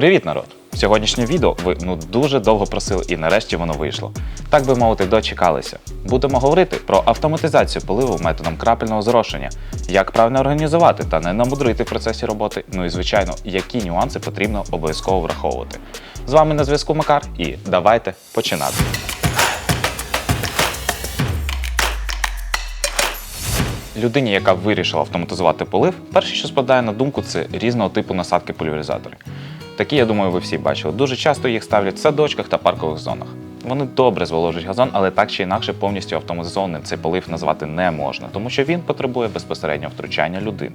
Привіт, народ! Сьогоднішнє відео ви ну дуже довго просили, і нарешті воно вийшло. Так би мовити, дочекалися. Будемо говорити про автоматизацію поливу методом крапельного зрошення, як правильно організувати та не намудрити в процесі роботи. Ну і звичайно, які нюанси потрібно обов'язково враховувати. З вами на зв'язку Макар, і давайте починати. Людині, яка вирішила автоматизувати полив, перше, що спадає на думку, це різного типу насадки пульверизатори. Такі, я думаю, ви всі бачили. Дуже часто їх ставлять в садочках та паркових зонах. Вони добре зволожують газон, але так чи інакше повністю автоматизованим цей полив назвати не можна, тому що він потребує безпосереднього втручання людини.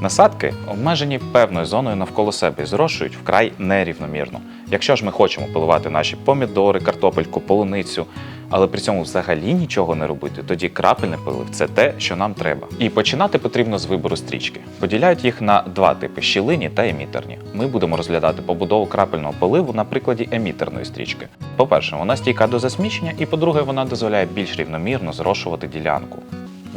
Насадки обмежені певною зоною навколо себе і зрошують вкрай нерівномірно. Якщо ж ми хочемо поливати наші помідори, картопельку, полуницю, але при цьому взагалі нічого не робити, тоді крапельний полив це те, що нам треба. І починати потрібно з вибору стрічки. Поділяють їх на два типи щілині та емітерні. Ми будемо розглядати побудову крапельного поливу на прикладі емітерної стрічки. По-перше, вона стійка до засмічення, і по-друге, вона дозволяє більш рівномірно зрошувати ділянку.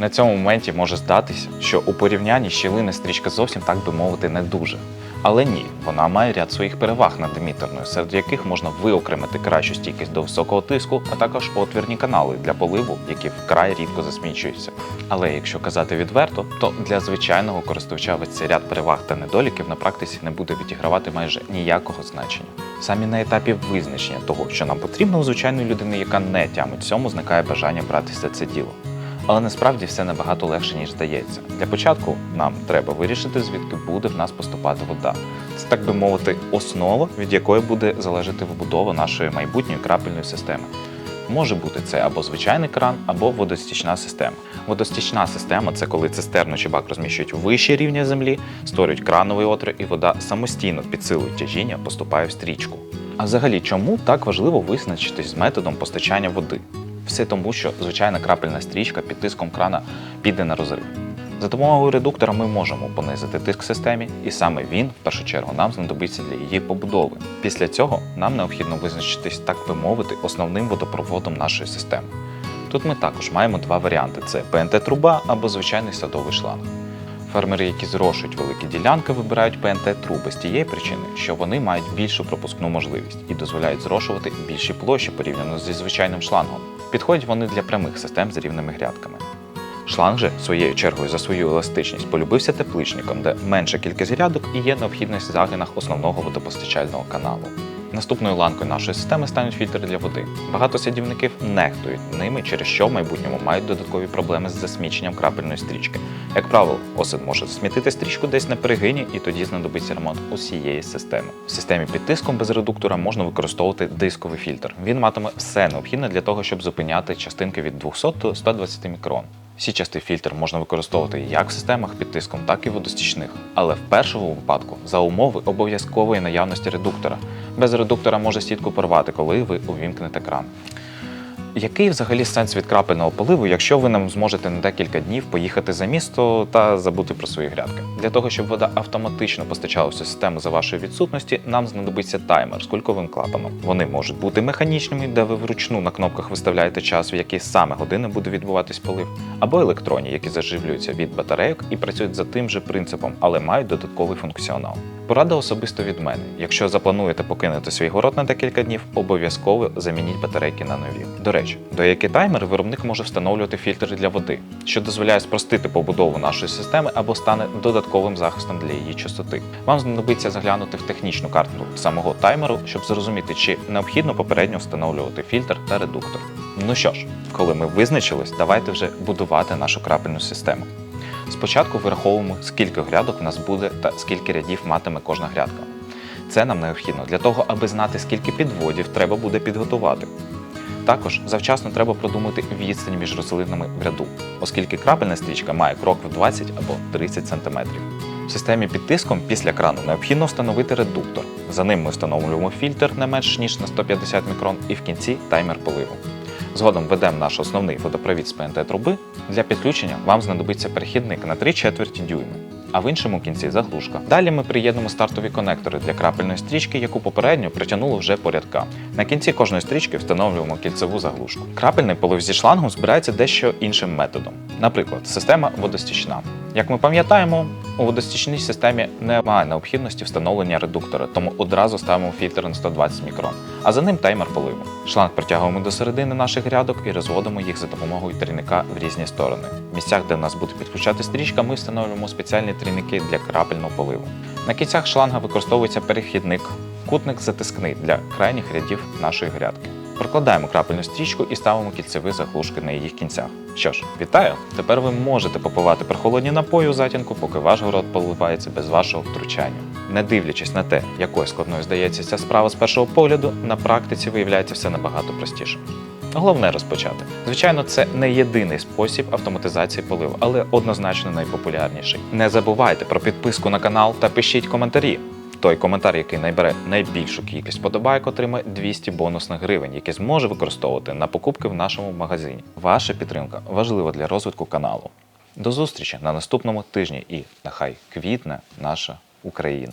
На цьому моменті може здатися, що у порівнянні щілини стрічка зовсім так би мовити не дуже. Але ні, вона має ряд своїх переваг над емітерною, серед яких можна виокремити кращу стійкість до високого тиску, а також отвірні канали для поливу, які вкрай рідко засмічуються. Але якщо казати відверто, то для звичайного користувача весь цей ряд переваг та недоліків на практиці не буде відігравати майже ніякого значення. Самі на етапі визначення того, що нам потрібно у звичайної людини, яка не тямить цьому, зникає бажання братися це діло. Але насправді все набагато легше, ніж здається. Для початку нам треба вирішити, звідки буде в нас поступати вода. Це, так би мовити, основа, від якої буде залежати вибудова нашої майбутньої крапельної системи. Може бути це або звичайний кран, або водостічна система. Водостічна система це коли цистерну чи бак розміщують вище рівня землі, створюють крановий отвір, і вода самостійно під силою тяжіння поступає в стрічку. А взагалі, чому так важливо визначитись з методом постачання води? Все тому, що звичайна крапельна стрічка під тиском крана піде на розрив. За допомогою редуктора ми можемо понизити тиск системі, і саме він, в першу чергу, нам знадобиться для її побудови. Після цього нам необхідно визначитись, так би мовити, основним водопроводом нашої системи. Тут ми також маємо два варіанти: це ПНТ-труба або звичайний садовий шланг. Фермери, які зрошують великі ділянки, вибирають ПНТ-труби з тієї причини, що вони мають більшу пропускну можливість і дозволяють зрошувати більші площі порівняно зі звичайним шлангом. Підходять вони для прямих систем з рівними грядками. Шланг же, своєю чергою, за свою еластичність полюбився тепличником, де менша кількість грядок і є необхідність в загинах основного водопостачального каналу. Наступною ланкою нашої системи стануть фільтри для води. Багато садівників нехтують ними, через що в майбутньому мають додаткові проблеми з засміченням крапельної стрічки. Як правило, осад може засмітити стрічку десь на перегині, і тоді знадобиться ремонт усієї системи. В системі під тиском без редуктора можна використовувати дисковий фільтр. Він матиме все необхідне для того, щоб зупиняти частинки від 200 до 120 мікрон. Січастий фільтр можна використовувати як в системах під тиском, так і водостічних. Але в першому випадку за умови обов'язкової наявності редуктора. Без редуктора може сітку порвати, коли ви увімкнете кран. Який взагалі сенс від крапельного поливу, якщо ви нам зможете на декілька днів поїхати за місто та забути про свої грядки? Для того, щоб вода автоматично постачалася в систему за вашої відсутності, нам знадобиться таймер з кульковим клапаном. Вони можуть бути механічними, де ви вручну на кнопках виставляєте час, в який саме години буде відбуватись полив, або електронні, які заживлюються від батарейок і працюють за тим же принципом, але мають додатковий функціонал. Порада особисто від мене. Якщо заплануєте покинути свій город на декілька днів, обов'язково замініть батарейки на нові. До речі, до який таймер виробник може встановлювати фільтри для води, що дозволяє спростити побудову нашої системи або стане додатковим захистом для її чистоти. Вам знадобиться заглянути в технічну карту самого таймеру, щоб зрозуміти, чи необхідно попередньо встановлювати фільтр та редуктор. Ну що ж, коли ми визначились, давайте вже будувати нашу крапельну систему. Спочатку вираховуємо, скільки грядок в нас буде та скільки рядів матиме кожна грядка. Це нам необхідно для того, аби знати, скільки підводів треба буде підготувати. Також завчасно треба продумати відстань між рослинами в ряду, оскільки крапельна стрічка має крок в 20 або 30 см. В системі під тиском після крану необхідно встановити редуктор. За ним ми встановлюємо фільтр не менш ніж на 150 мікрон і в кінці таймер поливу. Згодом ведемо наш основний водопровід з ПНТ труби. Для підключення вам знадобиться перехідник на 3 четверті дюйми, а в іншому кінці заглушка. Далі ми приєднемо стартові конектори для крапельної стрічки, яку попередньо притягнули вже по рядкам. На кінці кожної стрічки встановлюємо кільцеву заглушку. Крапельний полив зі шлангом збирається дещо іншим методом. Наприклад, система водостічна. Як ми пам'ятаємо, У водостічній системі немає необхідності встановлення редуктора, тому одразу ставимо фільтр на 120 мікрон, а за ним таймер поливу. Шланг притягуємо до середини наших грядок і розводимо їх за допомогою трійника в різні сторони. Місцях, де в нас буде підключати стрічка, ми встановлюємо спеціальні трійники для крапельного поливу. На кінцях шланга використовується перехідник, кутник затискний для крайніх рядів нашої грядки. Прокладаємо крапельну стрічку і ставимо кільцеві заглушки на їх кінцях. Що ж, вітаю! Тепер ви можете попивати прохолодні напої у затінку, поки ваш город поливається без вашого втручання. Не дивлячись на те, якою складною здається ця справа з першого погляду, на практиці виявляється все набагато простіше. Головне розпочати. Звичайно, це не єдиний спосіб автоматизації поливу, але однозначно найпопулярніший. Не забувайте про підписку на канал та пишіть коментарі. Той коментар, який набере найбільшу кількість подобайок, отримає 200 бонусних гривень, які зможе використовувати на покупки в нашому магазині. Ваша підтримка важлива для розвитку каналу. До зустрічі на наступному тижні і нехай квітне наша Україна.